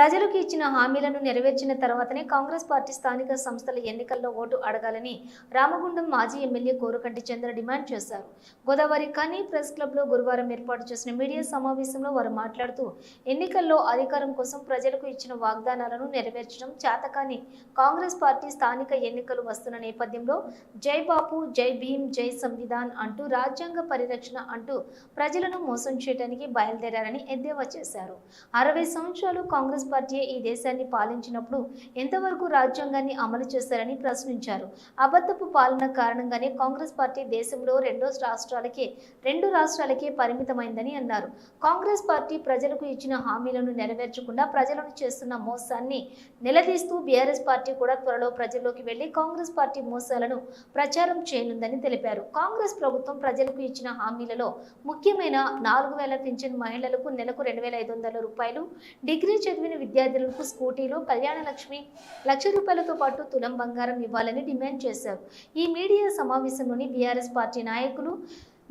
ప్రజలకు ఇచ్చిన హామీలను నెరవేర్చిన తర్వాతనే కాంగ్రెస్ పార్టీ స్థానిక సంస్థల ఎన్నికల్లో ఓటు అడగాలని రామగుండం మాజీ ఎమ్మెల్యే కోరుకంటి చంద్ర డిమాండ్ చేశారు. గోదావరి కానీ ప్రెస్ క్లబ్లో గురువారం ఏర్పాటు చేసిన మీడియా సమావేశంలో వారు మాట్లాడుతూ ఎన్నికల్లో అధికారం కోసం ప్రజలకు ఇచ్చిన వాగ్దానాలను నెరవేర్చడం చేతకాని కాంగ్రెస్ పార్టీ స్థానిక ఎన్నికలు వస్తున్న నేపథ్యంలో జై బాపు జై భీమ్ జై సంవిధాన్ అంటూ రాజ్యాంగ పరిరక్షణ అంటూ ప్రజలను మోసం చేయడానికి బయలుదేరారని ఎద్దేవా చేశారు. అరవై సంవత్సరాలు కాంగ్రెస్ పార్టీ ఈ దేశాన్ని పాలించినప్పుడు ఎంతవరకు రాజ్యాంగాన్ని అమలు చేశారని ప్రశ్నించారు. అబద్ధపు పాలన కారణంగానే కాంగ్రెస్ పార్టీ దేశంలో రెండో రాష్ట్రాలకే రెండు రాష్ట్రాలకే పరిమితమైందని అన్నారు. కాంగ్రెస్ పార్టీ ప్రజలకు ఇచ్చిన హామీలను నెరవేర్చకుండా ప్రజలను చేస్తున్న మోసాన్ని నిలదీస్తూ బీఆర్ఎస్ పార్టీ కూడా త్వరలో ప్రజల్లోకి వెళ్ళి కాంగ్రెస్ పార్టీ మోసాలను ప్రచారం చేయనుందని తెలిపారు. కాంగ్రెస్ ప్రభుత్వం ప్రజలకు ఇచ్చిన హామీలలో ముఖ్యమైన నాలుగు వేల పింఛన్ మహిళలకు నెలకు రెండు వేల ఐదు వందల రూపాయలు డిగ్రీ చదివిన విద్యార్థులకు స్కూటీలు కళ్యాణ లక్ష్మి లక్ష రూపాయలతో పాటు తులం బంగారం ఇవ్వాలని డిమాండ్ చేశారు. ఈ మీడియా సమావేశంలోని బీఆర్ఎస్ పార్టీ నాయకులు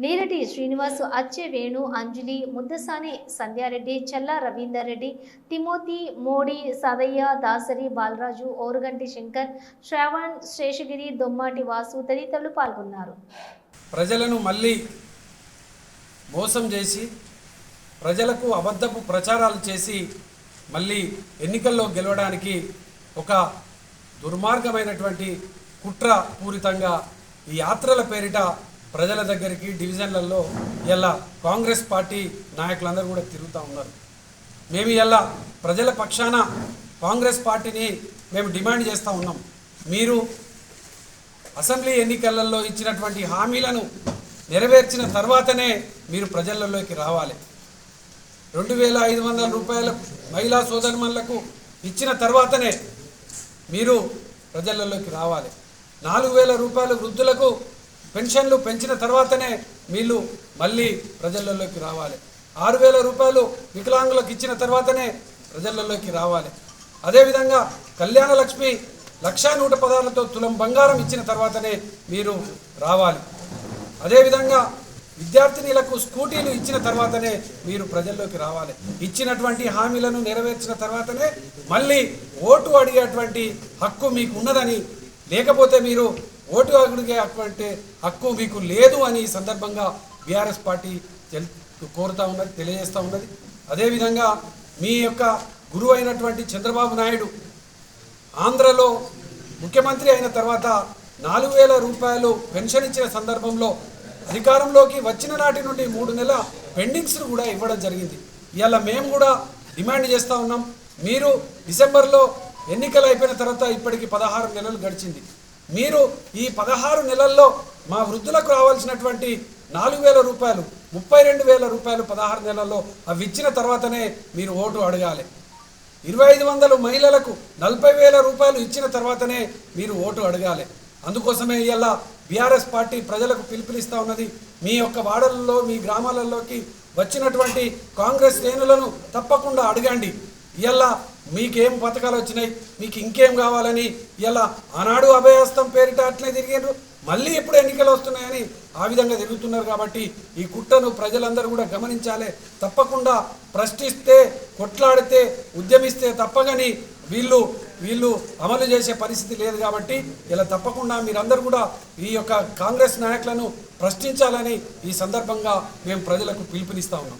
నీరటి శ్రీనివాస్ అచ్చే వేణు అంజలి ముద్దసాని సంధ్యారెడ్డి చల్లా రవీందర్ రెడ్డి తిమోతి మోడీ సదయ్య దాసరి బాలరాజు ఓరుగంటి శంకర్ శ్రావణ్ శేషగిరి దొమ్మాటి వాసు తదితరులు పాల్గొన్నారు. ప్రజలను మళ్ళీ మోసం చేసి ప్రజలకు అబద్ధపు ప్రచారాలు చేసి మళ్ళీ ఎన్నికల్లో గెలవడానికి ఒక దుర్మార్గమైనటువంటి కుట్ర పూరితంగా ఈ యాత్రల పేరిట ప్రజల దగ్గరికి డివిజన్లలో ఇలా కాంగ్రెస్ పార్టీ నాయకులందరూ కూడా తిరుగుతూ ఉన్నారు. మేము ఇలా ప్రజల పక్షాన కాంగ్రెస్ పార్టీని మేము డిమాండ్ చేస్తూ ఉన్నాం. మీరు అసెంబ్లీ ఎన్నికలలో ఇచ్చినటువంటి హామీలను నెరవేర్చిన తర్వాతనే మీరు ప్రజలలోకి రావాలి. రెండు వేల ఐదు వందల రూపాయల మహిళా సోదరిమణులకు ఇచ్చిన తర్వాతనే మీరు ప్రజలలోకి రావాలి. నాలుగు వేల రూపాయల వృద్ధులకు పెన్షన్లు పెంచిన తర్వాతనే వీళ్ళు మళ్ళీ ప్రజలలోకి రావాలి. ఆరు వేల రూపాయలు వికలాంగులకు ఇచ్చిన తర్వాతనే ప్రజలలోకి రావాలి. అదేవిధంగా కళ్యాణ లక్ష్మి లక్షా నూట పదాలతో తులం బంగారం ఇచ్చిన తర్వాతనే మీరు రావాలి. అదేవిధంగా విద్యార్థినీలకు స్కూటీలు ఇచ్చిన తర్వాతనే మీరు ప్రజల్లోకి రావాలి. ఇచ్చినటువంటి హామీలను నెరవేర్చిన తర్వాతనే మళ్ళీ ఓటు అడిగేటువంటి హక్కు మీకు ఉన్నదని లేకపోతే మీరు ఓటు అడిగే అంటే హక్కు మీకు లేదు అని సందర్భంగా బీఆర్ఎస్ పార్టీ తెల్- కోరుతా ఉన్నది తెలియజేస్తూ ఉన్నది. అదేవిధంగా మీ యొక్క గురువు అయినటువంటి చంద్రబాబు నాయుడు ఆంధ్రలో ముఖ్యమంత్రి అయిన తర్వాత నాలుగు వేల రూపాయలు పెన్షన్ ఇచ్చిన సందర్భంలో అధికారంలోకి వచ్చిన నాటి నుండి మూడు నెలల పెండింగ్స్ను కూడా ఇవ్వడం జరిగింది. ఇవాళ మేము కూడా డిమాండ్ చేస్తూ ఉన్నాం. మీరు డిసెంబర్లో ఎన్నికలు అయిపోయిన తర్వాత ఇప్పటికి పదహారు నెలలు గడిచింది. మీరు ఈ పదహారు నెలల్లో మా వృద్ధులకు రావాల్సినటువంటి నాలుగు వేల రూపాయలు ముప్పై రెండు వేల రూపాయలు పదహారు నెలల్లో అవి ఇచ్చిన తర్వాతనే మీరు ఓటు అడగాలి. ఇరవై ఐదు వందలు మహిళలకు నలభై వేల రూపాయలు ఇచ్చిన తర్వాతనే మీరు ఓటు అడగాలి. అందుకోసమే ఇలా బీఆర్ఎస్ పార్టీ ప్రజలకు పిలుపునిస్తూ ఉన్నది. మీ యొక్క వాడలలో మీ గ్రామాలలోకి వచ్చినటువంటి కాంగ్రెస్ శ్రేణులను తప్పకుండా అడగండి. ఇలా మీకేం పథకాలు వచ్చినాయి మీకు ఇంకేం కావాలని ఇలా ఆనాడు అభయహస్తం పేరిట అట్లే తిరిగారు మళ్ళీ ఎప్పుడు ఎన్నికలు వస్తున్నాయని ఆ విధంగా తిరుగుతున్నారు కాబట్టి ఈ కుట్రను ప్రజలందరూ కూడా గమనించాలి. తప్పకుండా ప్రశ్నిస్తే కొట్లాడితే ఉద్యమిస్తే తప్పగని వీళ్ళు వీళ్ళు అమలు చేసే పరిస్థితి లేదు కాబట్టి ఇలా తప్పకుండా మీరందరూ కూడా ఈ యొక్క కాంగ్రెస్ నాయకులను ప్రశ్నించాలని ఈ సందర్భంగా మేము ప్రజలకు పిలుపునిస్తా ఉన్నాం.